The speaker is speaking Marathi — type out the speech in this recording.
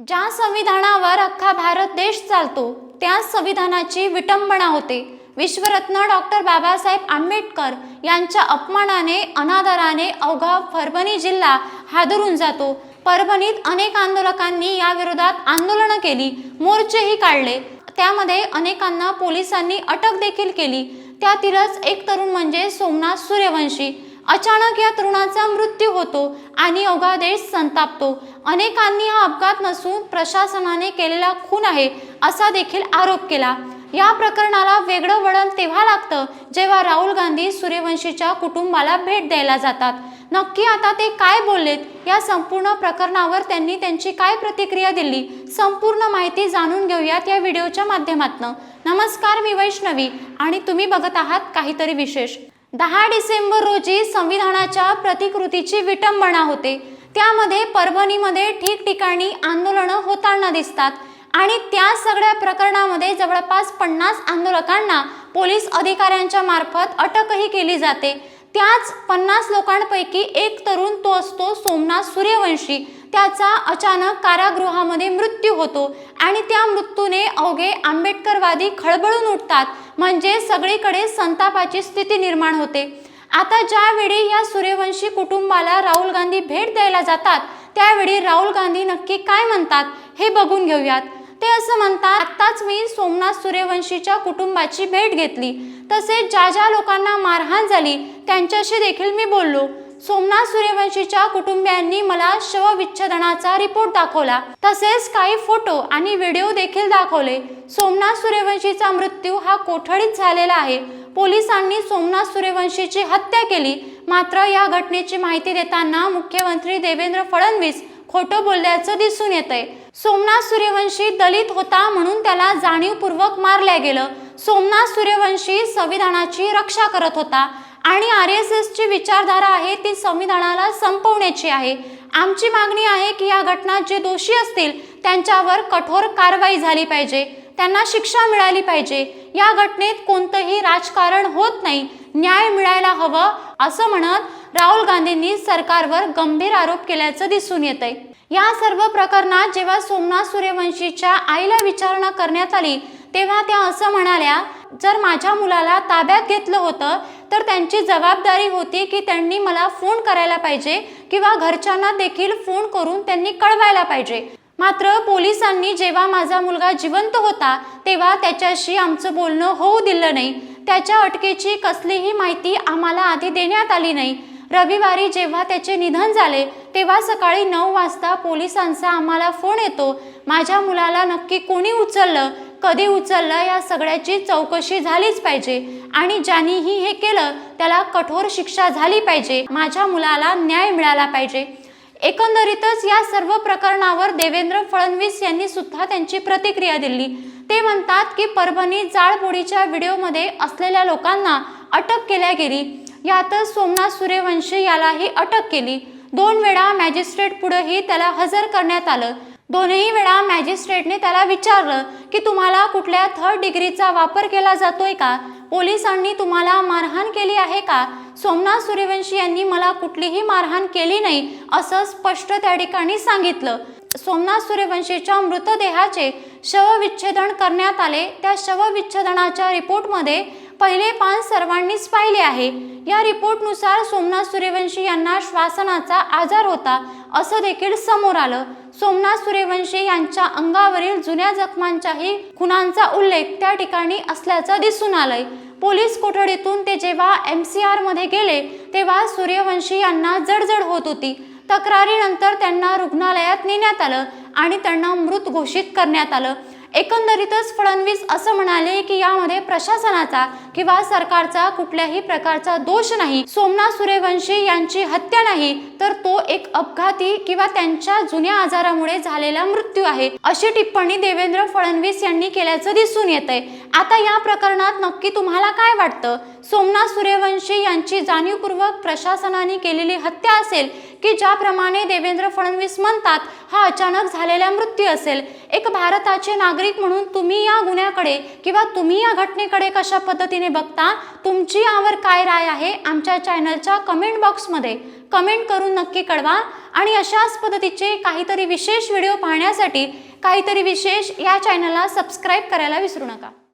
ज्या संविधानावर अख्खा भारत देश चालतो त्या संविधानाची विटंबना होते. विश्वरत्न डॉक्टर बाबासाहेब आंबेडकर यांच्या अपमानाने अनादराने अवघा परभणी जिल्हा हादरून जातो. परभणीत अनेक आंदोलकांनी याविरोधात आंदोलनं केली मोर्चेही काढले. त्यामध्ये अनेकांना पोलिसांनी अटक देखील केली. त्यातीलच एक तरुण म्हणजे सोमनाथ सूर्यवंशी. अचानक या तरुणाचा मृत्यू होतो आणि अवघा देश संतापतो. अनेकांनी हा अपघात नसून प्रशासनाने केलेला खून आहे असा देखील आरोप केला. या प्रकरणाला वेगळं वळण तेव्हा लागतं जेव्हा राहुल गांधी सूर्यवंशीच्या कुटुंबाला भेट द्यायला जातात. नक्की आता ते काय बोललेत? या संपूर्ण प्रकरणावर त्यांनी त्यांची काय प्रतिक्रिया दिली? संपूर्ण माहिती जाणून घेऊयात या व्हिडिओच्या माध्यमातून. नमस्कार मी वैष्णवी आणि तुम्ही बघत आहात काहीतरी विशेष. दहा डिसेंबर रोजी संविधानाच्या प्रतिकृतीची विटंबना होते. त्यामध्ये परभणीमध्ये ठिकठिकाणी आंदोलनं होताना दिसतात आणि त्या सगळ्या प्रकरणामध्ये जवळपास पन्नास आंदोलकांना पोलीस अधिकाऱ्यांच्या मार्फत अटकही केली जाते. त्याच पन्नास लोकांपैकी एक तरुण तो असतो सोमनाथ सूर्यवंशी. त्याचा अचानक कारागृहामध्ये मृत्यू होतो आणि त्या मृत्यूने अवघे आंबेडकरवादी खळबळून उठतात. म्हणजे सगळीकडे संतापाची स्थिती निर्माण होते. आता ज्यावेळी या सूर्यवंशी कुटुंबाला राहुल गांधी भेट द्यायला जातात त्यावेळी राहुल गांधी नक्की काय म्हणतात हे बघून घेऊयात. ते असं म्हणतात आत्ताच मी सोमनाथ सूर्यवंशीच्या कुटुंबाची भेट घेतली. तसेच ज्या ज्या लोकांना मारहाण झाली त्यांच्याशी देखील मी बोललो. सोमनाथ सूर्यवंशीच्या कुटुंबियांनी मला शवविच्छेदनाचा रिपोर्ट दाखवला. तसेच काही फोटो आणि व्हिडिओ देखील दाखवले. सोमनाथ सूर्यवंशीचा मृत्यू हा कोठडीत झालेला आहे. पोलिसांनी सोमनाथ सूर्यवंशीची हत्या केली. मात्र या घटनेची माहिती देताना मुख्यमंत्री देवेंद्र फडणवीस खोटं बोलल्याचं दिसून येतंय. सोमनाथ सूर्यवंशी दलित होता म्हणून त्याला जाणीवपूर्वक मारल्या गेलं. सोमनाथ सूर्यवंशी संविधानाची रक्षा करत होता. आणि आर एस एसची विचारधारा आहे ती संविधानाला संपवण्याची आहे. आमची मागणी आहे की या घटनात जे दोषी असतील त्यांच्यावर कठोर कारवाई झाली पाहिजे. त्यांना शिक्षा मिळाली पाहिजे. या घटनेत कोणतंही राजकारण होत नाही. न्याय मिळायला हवं असं म्हणत राहुल गांधींनी सरकारवर गंभीर आरोप केल्याचं दिसून येत आहे या सर्व प्रकरणात जेव्हा सोमनाथ सूर्यवंशीच्या आईला विचारणा करण्यात आली तेव्हा त्या असं म्हणाल्या जर माझ्या मुलाला ताब्यात घेतलं होतं तर त्यांची जबाबदारी होती की त्यांनी मला फोन करायला पाहिजे किंवा घरच्यांना देखील फोन करून त्यांनी कळवायला पाहिजे. मात्र पोलिसांनी जेव्हा माझा मुलगा जिवंत होता तेव्हा त्याच्याशी आमचं बोलणं होऊ दिलं नाही. त्याच्या अटकेची कसलीही माहिती आम्हाला आधी देण्यात आली नाही. रविवारी जेव्हा त्याचे निधन झाले तेव्हा सकाळी नऊ वाजता पोलिसांचा आम्हाला फोन येतो. माझ्या मुलाला नक्की कोणी उचललं? कधी उचललं या सगळ्याची चौकशी झालीच पाहिजे. आणि ज्यांनीही हे केलं त्याला कठोर शिक्षा झाली पाहिजे. माझ्या मुलाला न्याय मिळाला पाहिजे. एकंदरीतच या सर्व प्रकरणावर देवेंद्र फडणवीस यांनी सुद्धा त्यांची प्रतिक्रिया दिली. ते म्हणतात की परभणी जाळपोळीच्या व्हिडिओमध्ये असलेल्या लोकांना अटक केल्या गेली. यातच सोमनाथ सूर्यवंशी यालाही अटक केली. दोन वेळा मॅजिस्ट्रेट पुढेही त्याला हजर करण्यात आलं. दोन्ही वेळा मॅजिस्ट्रेटने त्याला विचारलं की तुम्हाला कुठल्या थर्ड डिग्रीचा वापर केला जातोय का? पोलिसांनी तुम्हाला मारहाण केली आहे का? सोमनाथ सूर्यवंशी यांनी मला कुठलीही मारहाण केली नाही असं स्पष्ट त्या ठिकाणी सांगितलं. सोमनाथ सूर्यवंशीच्या मृतदेहाचे शवविच्छेदन करण्यात आले. त्या शवविच्छेदनाच्या रिपोर्टमध्ये पहिले पान सर्वांनीच पाहिले आहे. या रिपोर्टनुसार सोमनाथ सूर्यवंशी यांना श्वासनाचा आजार होता असं देखील समोर आलं. सोमनाथ सूर्यवंशी यांच्या अंगावरील जुन्या जखमांच्याही खुनांचा उल्लेख त्या ठिकाणी असल्याचं दिसून आलंय. पोलीस कोठडीतून ते जेव्हा एम सी आरमध्ये गेले तेव्हा सूर्यवंशी यांना जडजड होत होती. तक्रारीनंतर त्यांना रुग्णालयात नेण्यात आलं आणि त्यांना मृत घोषित करण्यात आलं. एकंदरीतच फडणवीस असं म्हणाले की यामध्ये प्रशासनाचा किंवा सरकारचा कुठल्याही प्रकारचा दोष नाही. सोमनाथ सूर्यवंशी यांची हत्या नाही तर तो एक अपघाती किंवा त्यांच्या जुन्या आजारामुळे झालेला मृत्यू आहे. अशी टिप्पणी देवेंद्र फडणवीस यांनी केल्याचं दिसून येत आहे आता या प्रकरणात नक्की तुम्हाला काय वाटतं? सोमनाथ सूर्यवंशी यांची जाणीवपूर्वक प्रशासनाने केलेली हत्या असेल की ज्याप्रमाणे देवेंद्र फडणवीस म्हणतात हा अचानक झालेला मृत्यू असेल? एक भारताचे नागरिक म्हणून तुम्ही या गुन्ह्याकडे किंवा तुम्ही या घटनेकडे कशा पद्धतीने बघता तुमची यावर काय राय आहे आमच्या चॅनलच्या कमेंट बॉक्समध्ये. कमेंट करून नक्की कळवा आणि अशाच पद्धतीचे काहीतरी विशेष व्हिडिओ पाहण्यासाठी काहीतरी विशेष या चॅनलला सबस्क्राईब करायला विसरू नका.